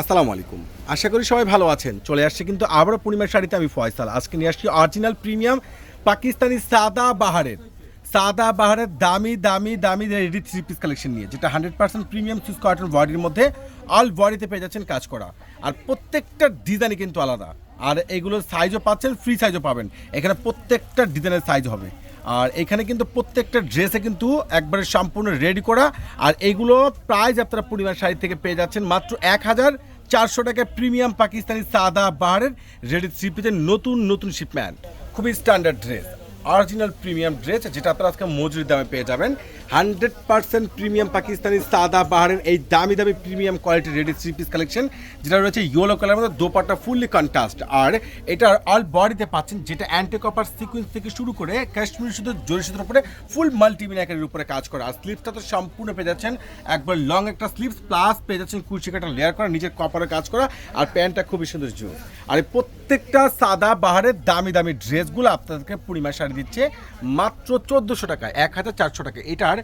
আসসালামু আলাইকুম। আশা করি সবাই ভালো আছেন। চলে আসছে কিন্তু আবারও পূর্ণিমার শাড়িতে আমি ফয়সাল। আজকে নিয়ে আসছি অরিজিনাল প্রিমিয়াম পাকিস্তানি সাদা বাহারের। সাদা বাহারের দামি দামি দামি রেডি থ্রি পিস কালেকশন নিয়ে, যেটা hundred percent premium Swiss cotton বডির মধ্যে অল বডিতে পেয়ে যাচ্ছেন কাজ করা। আর প্রত্যেকটা ডিজাইনই কিন্তু আলাদা। আর এগুলোর সাইজও পাচ্ছেন ফ্রি সাইজও পাবেন। এখানে প্রত্যেকটা ডিজাইনের সাইজ হবে। আর এখানে কিন্তু প্রত্যেকটা ড্রেসে কিন্তু একবারে সম্পূর্ণ রেডি করা। আর এইগুলো প্রাইস আপনারা পূর্ণিমার শাড়ি থেকে পেয়ে যাচ্ছেন মাত্র এক হাজার চারশো টাকায় প্রিমিয়াম পাকিস্তানি সাদা বাহারের রেডি থ্রি পিসের নতুন নতুন শিপম্যান খুবই standard dress original premium dress, যেটা আপনারা আজকে মজুরি দামে পেয়ে যাবেন। হান্ড্রেড পার্সেন্ট প্রিমিয়াম পাকিস্তানি সাদা বাহারের এই দামি দামি premium quality ready three piece collection, যেটা রয়েছে ইয়েলো কালার মধ্যে দোপাটা ফুললি কন্ট্রাস্ট আর এটার অল বডিতে পাচ্ছেন, যেটা অ্যান্টি কপার সিকুয়েন্স থেকে শুরু করে কাশ্মীর শুধু জরি সুতোর উপরে ফুল মাল্টিমিনাকের উপরে কাজ করে। আর স্লিপসটা তো সম্পূর্ণ পেয়ে যাচ্ছেন, একবার লং একটা স্লিপস প্লাস পেয়ে যাচ্ছেন কুচি কাটা লেয়ার করা, নিজের কপারে কাজ করা, আর প্যান্টটা খুবই সুন্দর জুস আর প্রত্যেকটা সাদা বাহারের দামি দামি ড্রেসগুলো আপনাদেরকে পূর্ণিমা শাড়ি দিচ্ছে মাত্র চোদ্দোশো টাকা, এক হাজার চারশো টাকা। এটার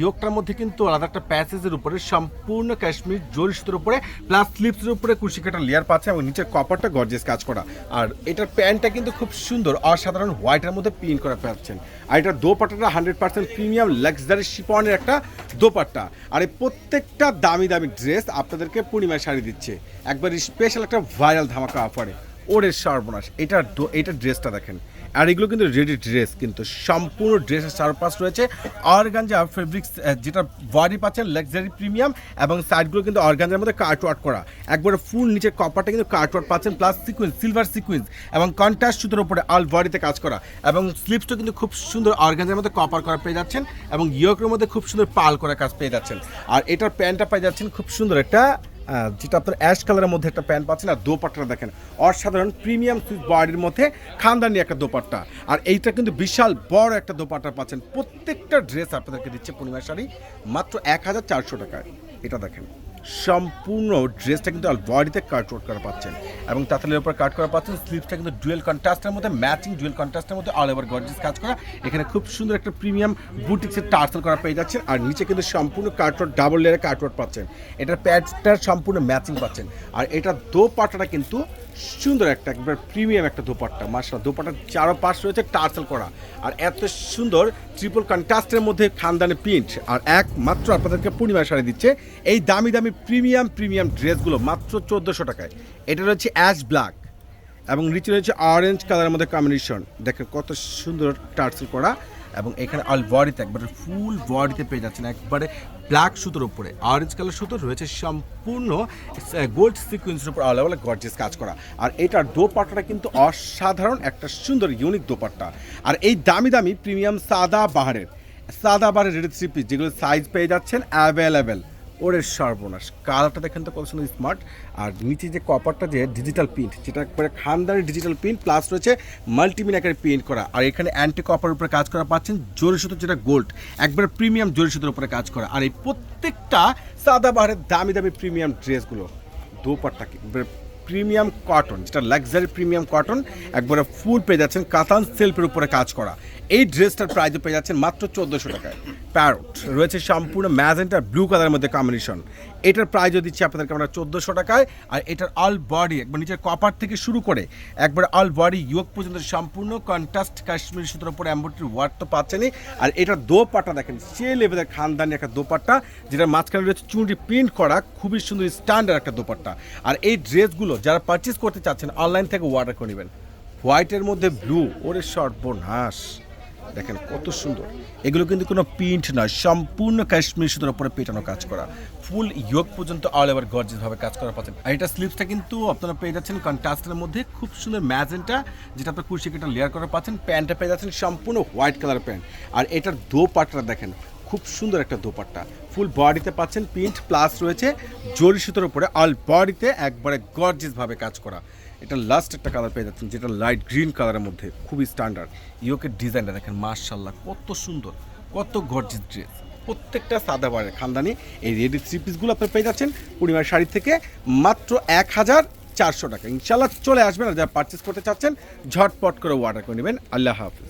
ইয়োগটার মধ্যে কিন্তু আলাদা একটা প্যাসেজের উপরে, সম্পূর্ণ কাশ্মীর জরি সুতোর উপরে প্লাস স্লিপসের উপরে কুচি কাটা লেয়ার পাচ্ছে এবং নিচের কপারটা গর্জেস কাজ করা। আর এটার প্যান্টটা কিন্তু খুব সুন্দর, অসাধারণ হোয়াইটের মধ্যে প্রিন্ট করা পাচ্ছেন। আর এটা দোপাট্টাটা হান্ড্রেড পার্সেন্ট প্রিমিয়াম লাক্সারি শিপনের একটা দোপাট্টা। আর এই প্রত্যেকটা দামি দামি ড্রেস আপনাদেরকে পূর্ণিমায় শাড়ি দিচ্ছে। একবার স্পেশাল একটা ভাইরাল ধামাকা অফারে ওরে সর্বনাশ, এটার এটার ড্রেসটা দেখেন। আর এগুলো কিন্তু রেডি ড্রেস, কিন্তু সম্পূর্ণ ড্রেসের চারপাশ রয়েছে। অর্গানজা ফেব্রিক্স যেটা বডি পাচ্ছেন লাক্সারি প্রিমিয়াম এবং সাইডগুলো কিন্তু অর্গানজার মধ্যে কার্টওয়ার্ক করা। একবারে ফুল নিচের কপারটা কিন্তু কার্টওয়ার্ক পাচ্ছেন প্লাস সিকুয়েন্স সিলভার সিকুয়েন্স এবং কন্ট্রাস্ট সুতোর উপরে অল বডিতে কাজ করা। এবং স্লিপসটা কিন্তু খুব সুন্দর অর্গানজার মধ্যে কপার করা পেয়ে যাচ্ছেন, এবং ইয়কের মধ্যে খুব সুন্দর পাল করা কাজ পেয়ে যাচ্ছেন। আর এটার প্যান্টটা পেয়ে যাচ্ছেন খুব সুন্দর একটা যেটা আপনার অ্যাশ কালারের মধ্যে একটা প্যান্ট পাচ্ছেন, আর দোপাট্টা দেখেন। অসাধারণ প্রিমিয়াম সুইচ বডির মধ্যে খানদানি একটা দোপাট্টা। আর এইটা কিন্তু বিশাল বড় একটা দোপাট্টা পাচ্ছেন। প্রত্যেকটা ড্রেস আপনাদেরকে দিচ্ছে পূর্ণিমা শাড়ি, মাত্র এক হাজার চারশো টাকায়। এটা দেখেন। সম্পূর্ণ ড্রেসটা কিন্তু বডিতে কাট ওয়ার্ক করা পাচ্ছেন। এবং তাঁতালের উপর কাট করা পাচ্ছেন স্লিপসটা কিন্তু ডুয়েল কন্ট্রাস্টের মধ্যে ম্যাচিং ডুয়েল কন্ট্রাস্টের মধ্যে অল ওভার গর্জিস কাজ করা। এখানে খুব সুন্দর একটা প্রিমিয়াম বুটিক্সের টার্সেল করা পেয়ে যাচ্ছেন, আর নিচে কিন্তু সম্পূর্ণ কাটওয়ার্ক ডাবল লেয়ারে কাটওয়ার্ক পাচ্ছেন। এটার প্যাডটার সম্পূর্ণ ম্যাচিং পাচ্ছেন। আর এটা দো পাটাটা কিন্তু সুন্দর একটা, একবার প্রিমিয়াম একটা দোপাট্টা মার্শাল দোপাট্টার চারো পাশ রয়েছে টার্সেল করা। আর এত সুন্দর ট্রিপল কন্ট্রাস্টের মধ্যে খানদানে প্রিন্ট আর একমাত্র আপনাদেরকে পূর্ণিমা শাড়ি দিচ্ছে, এই দামি দামি প্রিমিয়াম প্রিমিয়াম ড্রেসগুলো মাত্র চোদ্দোশো টাকায়। এটা রয়েছে অ্যাশ ব্ল্যাক এবং নিচে রয়েছে অরেঞ্জ কালারের মধ্যে কম্বিনেশন দেখেন কত সুন্দর টার্সেল করা। এবং এখানে অল বডিতে একবারে ফুল বডিতে পেয়ে যাচ্ছেন। একবারে ব্ল্যাক সুতোর উপরে। অরেঞ্জ কালার সুতো রয়েছে সম্পূর্ণ গোল্ড সিকুয়েন্সের উপর আলাদা আলাদা গর্জেস কাজ করা। আর এটার দোপাট্টাটা কিন্তু অসাধারণ, একটা সুন্দর ইউনিক দোপাট্টা। আর এই দামি দামি প্রিমিয়াম সাদা বাহারের সাদা বাহারের রেড থ্রি পিস যেগুলো সাইজ পেয়ে যাচ্ছেন অ্যাভেলেবেল ওরে সর্বনাশ। কালারটা দেখেন তো কত সুন্দর স্মার্ট আর নিচে যে কপারটা যে ডিজিটাল প্রিন্ট যেটা একবারে খানদারি ডিজিটাল প্রিন্ট প্লাস রয়েছে মাল্টিমিনাকারে প্রিন্ট করা। আর এখানে অ্যান্টি কপার উপরে কাজ করা পাচ্ছেন জরি সুতো যেটা গোল্ড একবারে প্রিমিয়াম জরি সুতোর উপরে কাজ করা। আর এই প্রত্যেকটা সাদা বাহারের দামি দামি প্রিমিয়াম ড্রেসগুলো দোপাট্টা কি প্রিমিয়াম কটন যেটা লাক্সারি প্রিমিয়াম কটন একবারে ফুল পেয়ে যাচ্ছেন কাতান সেলফের উপরে কাজ করা। এই ড্রেসটার প্রাইসও পেয়ে যাচ্ছেন মাত্র চোদ্দোশো টাকায়। প্যারট। রয়েছে সম্পূর্ণ ম্যাজেন্টার ব্লু কালারের মধ্যে কম্বিনেশন এটার প্রাইসও দিচ্ছি আপনাদেরকে আমরা চোদ্দোশো টাকায়, আর এটার অল বডি একবার নিচের কপার থেকে শুরু করে, একবার অল বডি ইয়োগ পর্যন্ত সম্পূর্ণ কন্ট্রাস্ট কাশ্মীর সুতোর উপর অ্যাম্বোট্রি ওয়ার্ড তো পাচ্ছেনই। আর এটার দোপাট্টা দেখেন, সে লেভেলের খানদানি একটা দোপাট্টা, যেটার মাঝখানে রয়েছে চুনরি প্রিন্ট করা, খুবই সুন্দর স্ট্যান্ডার্ড একটা দোপাট্টা। আর এই ড্রেসগুলো যারা পারচেস করতে চাচ্ছেন অনলাইন থেকে অর্ডার করে নেবেন। হোয়াইটের মধ্যে ব্লু ওরে সর্বনাশ। দেখেন কত সুন্দর। এগুলো কিন্তু কোনো প্রিন্ট নয়, সম্পূর্ণ কাশ্মীর সুতোর উপরে পেটানো কাজ করা। ফুল ইয়োগ পর্যন্ত অল ওভার গর্জেস ভাবে কাজ করা পাচ্ছেন। আর এটা স্লিপসটা কিন্তু আপনারা পেয়ে যাচ্ছেন কন্ট্রাস্টের মধ্যে খুব সুন্দর ম্যাজেন্টা, যেটা আপনার কুর্সি কেটে লেয়ার করা পাচ্ছেন, প্যান্টটা পেয়ে যাচ্ছেন সম্পূর্ণ হোয়াইট কালার প্যান্ট আর এটার দোপাট্টা দেখেন, খুব সুন্দর একটা দোপাট্টা। ফুল বডিতে পাচ্ছেন প্রিন্ট প্লাস রয়েছে জরি সুতোর উপরে অল বডিতে একবারে গর্জেস ভাবে কাজ করা। এটা লাস্ট একটা কালার পেয়ে যাচ্ছেন, যেটা লাইট গ্রিন কালারের মধ্যে, খুবই স্ট্যান্ডার্ড ইয়োকের ডিজাইনটা দেখেন মার্শাল্লাহ কত সুন্দর, কত গর্জিস ড্রেস প্রত্যেকটা সাদা বারের খানদানি, এই রেডি থ্রি পিসগুলো আপনার পেয়ে যাচ্ছেন পূর্ণিমার শাড়ি থেকে মাত্র এক হাজার চারশো টাকা। ইনশাল্লাহ চলে আসবেন আর যারা পারচেস করতে চাচ্ছেন, ঝটপট করে অর্ডার করে নেবেন। আল্লাহ হাফিজ।